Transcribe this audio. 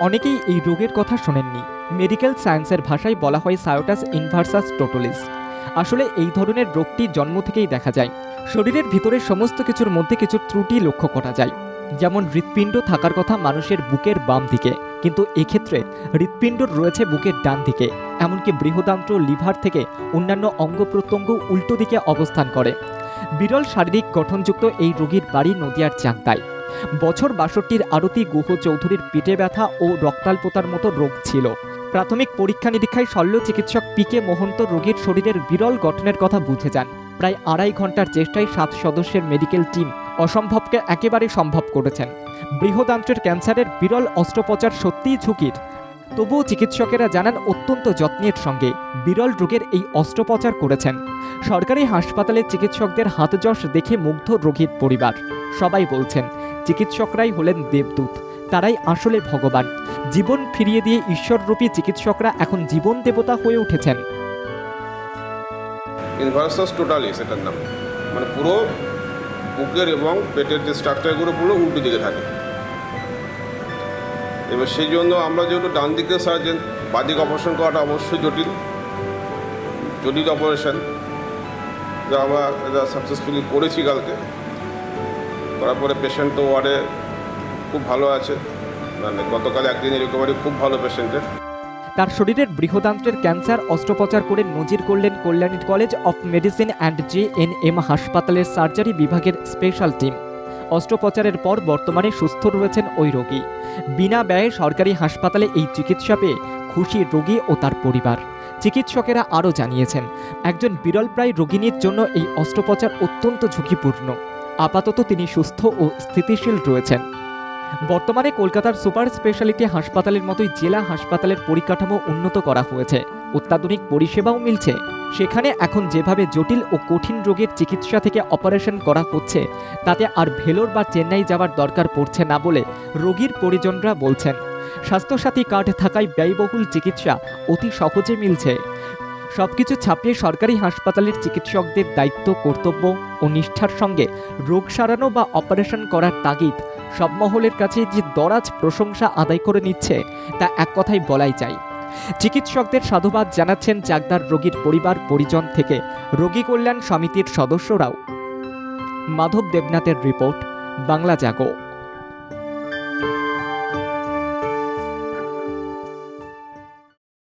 অনেকেই এই রোগের কথা শোনেননি। মেডিকেল সায়েন্সের ভাষায় বলা হয় সায়োটাস ইনভার্সাস টোটোলিস। আসলে এই ধরনের রোগটি জন্ম থেকেই দেখা যায়। শরীরের ভিতরে সমস্ত কিছুর মধ্যে কিছু ত্রুটি লক্ষ্য করা যায়। যেমন হৃৎপিণ্ড থাকার কথা মানুষের বুকের বাম দিকে, কিন্তু এক্ষেত্রে হৃৎপিণ্ড রয়েছে বুকের ডান দিকে, এমনকি বৃহদান্ত্র লিভার থেকে অন্যান্য অঙ্গ প্রত্যঙ্গ উল্টো দিকে অবস্থান করে। বিরল শারীরিক গঠনযুক্ত এই রোগীর বাড়ি নদিয়ার চাকদায় বছর বাষট্টির আরতি গুহ চৌধুরীর পিঠে ব্যথা ও রক্তাল্পতার মতো রোগ ছিল। প্রাথমিক পরীক্ষা নিরীক্ষায় শল্য চিকিৎসক পিকে মোহন্ত রোগীর শরীরের বিরল গঠনের কথা বুঝে যান। প্রায় আড়াই ঘণ্টার চেষ্টায় সাত সদস্যের মেডিকেল টিম অসম্ভবকে একেবারে সম্ভব করেছেন। বৃহদান্ত্রের ক্যান্সারের বিরল অস্ত্রোপচার সত্যিই ঝুঁকির। তবুও চিকিৎসকেরা জানান অত্যন্ত যত্নের সঙ্গে বিরল রোগের এই অস্ত্রোপচার করেছেন। সরকারি হাসপাতালে চিকিৎসকদের হাতযশ দেখে মুগ্ধ রোগীর পরিবার। সবাই বলছেন চিকিৎসকরাই হলেন দেবদূত। তারাই আসলে ভগবান। জীবন ফিরিয়ে দিয়ে ঈশ্বররূপী চিকিৎসকরা এখন জীবন দেবতা হয়ে উঠেছেন। ইনভার্সাস টোটালিস এটার নাম। মানে পুরো বুকের এবং পেটের যে স্ট্রাকচারগুলো পুরো উল্টো দিকে থাকে। এবার সেই জন্য আমরা যেহেতু ডান দিকে সার্জেন বাদিক অপারেশন করাটা অবশ্যই জটিল জটিল অপারেশন যা আমরা সাকসেসফুলি করেছি কালকে। করার পরে পেশেন্ট তো ওয়ার্ডে খুব ভালো আছে। মানে গতকাল একদিনের রিকভারি খুব ভালো পেশেন্টের তার শরীরের বৃহদান্ত্রের ক্যান্সার অস্ত্রোপচার করে নজির করলেন Kalyani college of medicine and J N M হাসপাতালের সার্জারি বিভাগের স্পেশাল টিম অস্ত্রোপচারের পর বর্তমানে সুস্থ রয়েছেন ওই রোগী। বিনা ব্যয়ে সরকারি হাসপাতালে এই চিকিৎসা পেয়ে খুশি রোগী ও তার পরিবার। চিকিৎসকেরা আরও জানিয়েছেন, একজন বিরলপ্রায় রোগিনীর জন্য এই অস্ত্রোপচার অত্যন্ত ঝুঁকিপূর্ণ। আপাতত তিনি সুস্থ ও স্থিতিশীল রয়েছেন। বর্তমানে কলকাতার সুপার স্পেশালিটি হাসপাতালের মতোই জেলা হাসপাতালের পরিকাঠামো উন্নত করা হয়েছে। অত্যাধুনিক পরিষেবাও মিলছে। সেখানে এখন যেভাবে জটিল ও কঠিন রোগের চিকিৎসা থেকে অপারেশন করা হচ্ছে, তাতে আর ভেলোর বা চেন্নাই যাওয়ার দরকার পড়ছে না বলে রোগীর পরিজনরা বলছেন। স্বাস্থ্যসাথী কার্ড থাকায় ব্যয়বহুল চিকিৎসা অতি সহজে মিলছে। সবকিছু ছাপিয়ে সরকারি হাসপাতালের চিকিৎসকদের দায়িত্ব, কর্তব্য ও নিষ্ঠার সঙ্গে রোগ সারানো বা অপারেশন করার তাগিদ সব মহলের কাছে যে দরাজ প্রশংসা আদায় করে নিচ্ছে, তা এক কথাই বলাই যায়। চিকিৎসকদের সাধুবাদ জানাচ্ছেন চাকদার রোগীর পরিবার, পরিজন থেকে রোগী কল্যাণ সমিতির সদস্যরাও। মাধব দেবনাথের রিপোর্ট, বাংলা জাগো।